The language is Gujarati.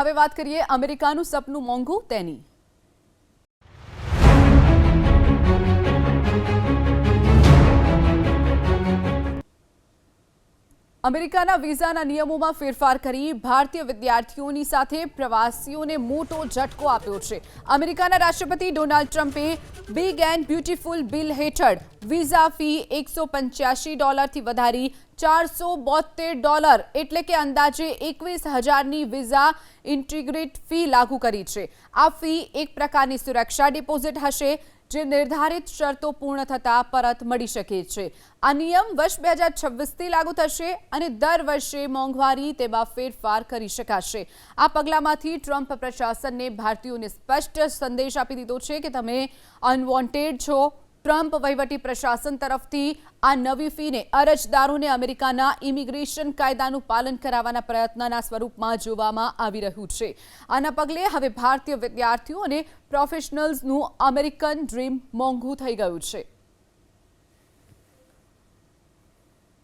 હવે વાત કરીએ અમેરિકાનું સપનું મોંઘું તેની. અમેરિકાના વિઝાના નિયમોમાં ફેરફાર કરી ભારતીય વિદ્યાર્થીઓની સાથે પ્રવાસીઓને મોટો ઝટકો આપ્યો છે. અમેરિકાના રાષ્ટ્રપતિ ડોનાલ્ડ ટ્રમ્પે બિગ એન્ડ બ્યુટીફુલ બિલ હેઠળ વિઝા ફી એકસો પંચ્યાસી ડોલરથી વધારી ચારસો બોતેર ડોલર એટલે કે અંદાજે એકવીસ હજારની વિઝા ઇન્ટિગ્રેટ ફી લાગુ કરી છે. આ ફી એક પ્રકારની સુરક્ષા ડિપોઝિટ હશે. જે નિર્ધારિત શરતો પૂર્ણ થતાં પરત મળી શકે છે. આ નિયમ વર્ષ બે હજાર છવ્વીસથી લાગુ થશે અને દર વર્ષે મોંઘવારી તેમાં ફેરફાર કરી શકાશે. આ પગલામાંથી ટ્રમ્પ પ્રશાસનને ભારતીયોને સ્પષ્ટ સંદેશ આપી દીધો છે કે તમે અનવોન્ટેડ છો. ટ્રમ્પ વહીવટી પ્રશાસન તરફથી આ નવી ફીને અરજદારોને અમેરિકાના ઇમિગ્રેશન કાયદાનું પાલન કરાવવાના પ્રયત્નના સ્વરૂપમાં જોવામાં આવી રહ્યું છે. આના પગલે હવે ભારતીય વિદ્યાર્થીઓ અને પ્રોફેશનલ્સનું અમેરિકન ડ્રીમ મોંઘું થઈ ગયું છે.